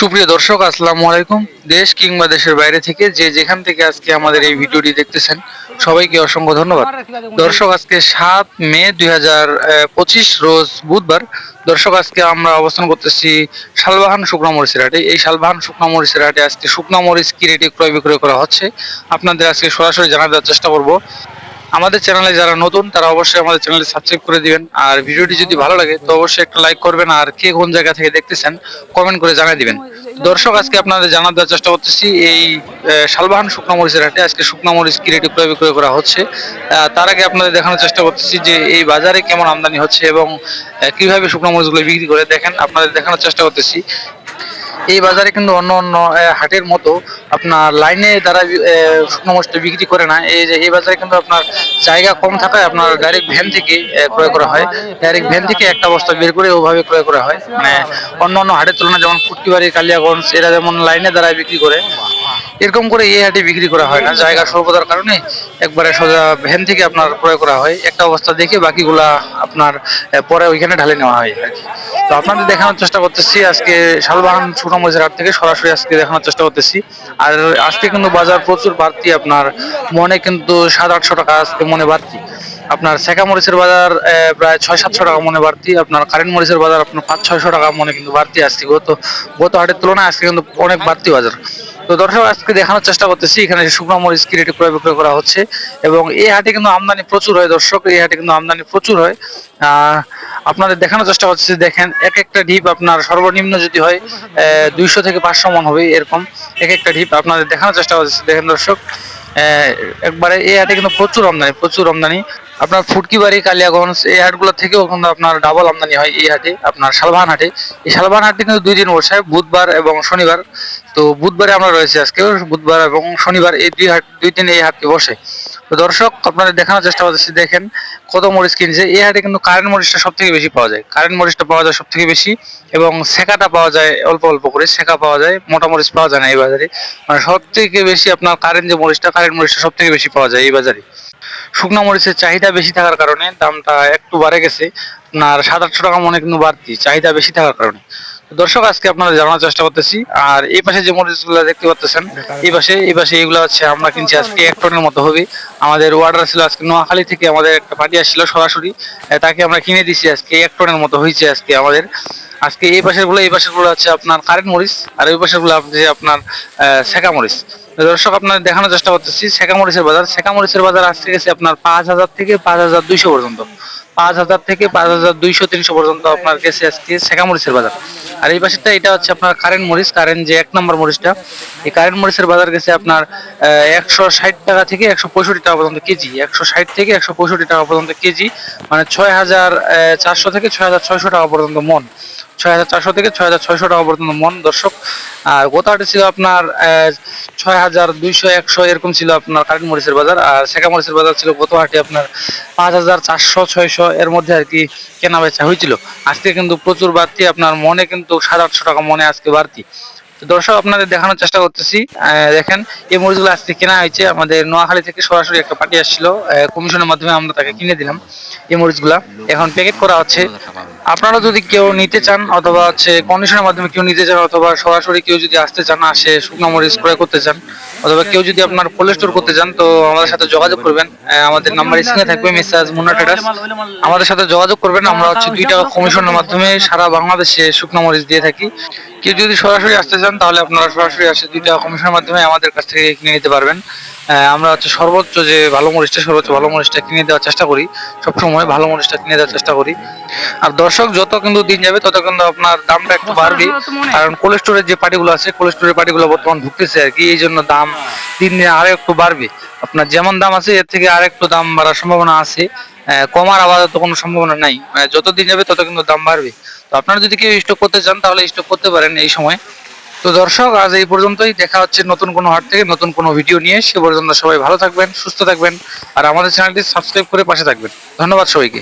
সুপ্রিয় দর্শক, আসসালামু আলাইকুম। দেশ কিংবা দেশের বাইরে থেকে যে যেখান থেকে আজকে আমাদের এই ভিডিওটি দেখতেছেন, সবাইকে অসংখ্য ধন্যবাদ। দর্শক, আজকে সাত মে দুই রোজ বুধবার। দর্শক, আজকে আমরা অবস্থান করতেছি শালবাহান শুকনা মরিচের এই শালবাহান শুকনা মরিচের হাটে আজকে শুকনা মরিচ কি ক্রয় বিক্রয় করা হচ্ছে। আপনাদের আজকে সরাসরি জানা দেওয়ার চেষ্টা করব। আমাদের চ্যানেলে যারা নতুন, তারা অবশ্যই আমাদের চ্যানেলটি সাবস্ক্রাইব করে দিবেন। আর ভিডিওটি যদি ভালো লাগে, তো অবশ্যই একটা লাইক করবেন আর কে কোন জায়গা থেকে দেখতেছেন কমেন্ট করে জানিয়ে দিবেন। দর্শক, আজকে আপনাদের জানা দেওয়ার চেষ্টা করতেছি, এই শালবাহান শুকনো মরিচের হাটে আজকে শুকনো মরিচ কি রেটে ক্রয় বিক্রয় করা হচ্ছে। তার আগে আপনাদের দেখানোর চেষ্টা করতেছি যে এই বাজারে কেমন আমদানি হচ্ছে এবং কীভাবে শুকনো মরিচগুলো বিক্রি করে, দেখেন, আপনাদের দেখানোর চেষ্টা করতেছি। এই বাজারে কিন্তু অন্য অন্য হাটের মতো আপনার লাইনে আহ, শুকনো মরিচটা বিক্রি করে না এই যে এই বাজারে কিন্তু আপনার জায়গা কম থাকায় আপনার ডাইরেক্ট ভ্যান থেকে ক্রয় করা হয়। ডাইরেক্ট ভ্যান থেকে একটা বস্তা বের করে ওভাবে ক্রয় করা হয়। মানে অন্য অন্য হাটের তুলনায় যেমন ফুটকিবাড়ি কালিয়াগঞ্জ এরা যেমন লাইনে দ্বারা বিক্রি করে এরকম করে এই হাটে বিক্রি করা হয় না। জায়গা স্বল্পতার কারণে একবারে সোজা ভ্যান থেকে আপনার ক্রয় করা হয়। একটা অবস্থা দেখে বাকিগুলা আপনার পরে ওইখানে ঢালে নেওয়া হয় আর কি। তো আপনাদের দেখানোর চেষ্টা করতেছি। আজকে শালবাহন ছোট মরিচের হাট থেকে সরাসরি আজকে দেখানোর চেষ্টা করতেছি। আর আজকে কিন্তু বাজার প্রচুর বাড়তি। আপনার মনে কিন্তু সাত আটশো টাকা আজকে মনে বাড়তি। আপনার সেকা মরিচের বাজার প্রায় ছয় সাতশো টাকা মনে বাড়তি। আপনার কারেন্ট মরিচের বাজার আপনার পাঁচ ছয়শো টাকা মনে কিন্তু বাড়তি আসছে গত গত হাটের তুলনায় আজকে কিন্তু অনেক বাড়তি বাজার। তো দর্শক, আজকে দেখানোর চেষ্টা করতেছি, এখানে শুকনো মরিচ কি রেটে ক্রয় বিক্রয় করা হচ্ছে এবং এই হাটে কিন্তু আমদানি প্রচুর হয় দর্শক, এই হাটে কিন্তু আমদানি প্রচুর হয়। আপনাদের দেখানোর চেষ্টা করতেছি, দেখেন এক একটা ঢিপ আপনার সর্বনিম্ন যদি হয় দুইশো থেকে পাঁচশো মন হবে এরকম এক একটা ঢিপ, আপনাদের দেখানোর চেষ্টা করতেছি। দেখেন দর্শক একবারে এই হাটে কিন্তু প্রচুর আমদানি প্রচুর আমদানি। আপনার ফুটকিবাড়ি কালিয়াগঞ্জ, এই হাটগুলো থেকেও কিন্তু আপনার ডাবল আমদানি হয় এই হাটে, আপনার শালবাহান হাটে। এই শালবাহান হাটটি কিন্তু দুই দিন বসে, বুধবার এবং শনিবার। তো বুধবারে আমরা রয়েছি আজকে, বুধবার এবং শনিবার এই দুই হাট দুই দিন এই হাটটি বসে। তো দর্শক, আপনাদের দেখানোর চেষ্টা করতেছি, দেখেন কত মরিচ কিনছে। এই হাটে কিন্তু কারেন্ট মরিচটা সব থেকে বেশি পাওয়া যায়। কারেন্ট মরিচটা পাওয়া যায় সব থেকে বেশি এবং সেকাটা পাওয়া যায় অল্প অল্প করে। সেকা পাওয়া যায়, মোটা মরিচ পাওয়া যায় না এই বাজারে। মানে সব থেকে বেশি আপনার কারেন্ট যে মরিচটা কারেন্ট মরিচটা সব থেকে বেশি পাওয়া যায় এই বাজারে। শুকনা মরিচের চাহিদা বেশি থাকার কারণে দামটা একটু বাড়ে গেছে। আপনার সাত আটশো টাকা মনে কিন্তু বাড়তি, চাহিদা বেশি থাকার কারণে। দর্শক, আজকে আপনারা জানার চেষ্টা করতেছি। আর এই পাশে যে মরিচগুলো দেখতে পাচ্ছেন এই পাশে এই পাশে এগুলো হচ্ছে আমরা কিনছি আজকে এক টনের মতো হবে। আমাদের অর্ডার ছিল আজকে নোয়াখালী থেকে আমাদের একটা পার্টি আসছিল সরাসরি। তাকে আমরা কিনে দিছি আজকে এক টনের মতো হয়েছে আজকে আমাদের। আজকে এই পাশেরগুলো, এই পাশেরগুলো হচ্ছে আপনার কারেন্ট মরিচ, আর ওই পাশেরগুলো আপনার সেকা মরিচ। দর্শক আপনার দেখানোর চেষ্টা করতেছি মরিচের বাজার। সেকা মরিচের বাজার আসতে গেছে আপনার পাঁচ হাজার থেকে পাঁচ হাজার দুইশো পর্যন্ত। পাঁচ হাজার থেকে পাঁচ হাজার দুইশো তিনশো পর্যন্ত আপনার গেছে আজকে সেকা মরিচের বাজার। আর এই পাশেরটা, এটা হচ্ছে আপনার কারেন্ট মরিচ, কারেন্ট যে এক নম্বর মরিচটা, এই কারেন্ট মরিচের বাজার গেছে আপনার একশো ষাট টাকা থেকে একশো পঁয়ষট্টি টাকা পর্যন্ত কেজি। একশো ষাট থেকে একশো পঁয়ষট্টি টাকা পর্যন্ত কেজি মানে ছয় হাজার চারশো থেকে ছয় হাজার ছয়শো টাকা পর্যন্ত মন। ছয় হাজার চারশো থেকে ছয় হাজার ছয়শো টাকা পর্যন্ত মন, দর্শক। আর গত ছিল আপনার ছয় হাজার দুইশো একশো, এরকম ছিল আপনার কারেন্ট মরিচের বাজার। আর শেখা মরিচের বাজার ছিল গত আপনার পাঁচ হাজার চারশো, ছয়শো, এর মধ্যে আর কি কেনা বেচা হয়েছিল। আজকে কিন্তু প্রচুর বাড়তি, আপনার মনে কিন্তু সাত আটশো টাকা মনে আজকে বাড়তি। দর্শক, আপনাদের দেখানোর চেষ্টা করতেছি। দেখেন, এই মরিচগুলো আজকে কেনা হয়েছে। আমাদের নোয়াখালী থেকে সরাসরি একটা পার্টি আসছিল। কমিশনের মাধ্যমে আমরা তাকে কিনে দিলাম, এই মরিচগুলা। এখন প্যাকেট করা হচ্ছে। আপনারা যদি কেউ নিতে চান অথবা হচ্ছে কন্ডিশনের মাধ্যমে কেউ নিতে চান অথবা সরাসরি কেউ যদি আসতে চান, আসে শুকনো মরিচ ক্রয় করতে চান, অথবা কেউ যদি আপনার কোল্ড স্টোর করতে চান, তো আমাদের সাথে যোগাযোগ করবেন। আমাদের নাম্বার স্ক্রিনে থাকবে মেসাজ মুন্না ট্রেডার্স আমাদের সাথে যোগাযোগ করবেন, আমরা হচ্ছে দুই টাকা কমিশনের মাধ্যমে সারা বাংলাদেশে শুকনো মরিচ দিয়ে থাকি। কেউ যদি সরাসরি আসতে চান, তাহলে আপনারা সরাসরি আসে দুই টাকা কমিশনের মাধ্যমে আমাদের কাছ থেকে কিনে নিতে পারবেন। আমরা হচ্ছে সর্বোচ্চ যে ভালো মরিচটা সর্বোচ্চ ভালো মরিচটা কিনে দেওয়ার চেষ্টা করি। সবসময় ভালো মরিচটা কিনে দেওয়ার চেষ্টা করি। আর দর্শক যত কিন্তু দিন যাবে তত কিন্তু আপনার দামটা একটু বাড়বে। কারণ কোল্ড স্টোরের যে পার্টিগুলো আছে কোল্ড স্টোরের পার্টিগুলো বর্তমান ঢুকতেছে আর কি এই জন্য দাম দিন দিন আরও একটু বাড়বে। আপনার যেমন দাম আছে এর থেকে আর একটু দাম বাড়ার সম্ভাবনা আছে। কমার আপাতত কোনো সম্ভাবনা নাই। যত দিন যাবে তত কিন্তু দাম বাড়বে। তো আপনারা যদি কেউ স্টক করতে চান তাহলে স্টক করতে পারেন এই সময়। তো দর্শক, আজ এই পর্যন্তই। দেখা হচ্ছে নতুন কোনো হাট থেকে, নতুন কোনো ভিডিও নিয়ে। সে পর্যন্ত সবাই ভালো থাকবেন, সুস্থ থাকবেন, আর আমাদের চ্যানেলটি সাবস্ক্রাইব করে পাশে থাকবেন। ধন্যবাদ সবাইকে।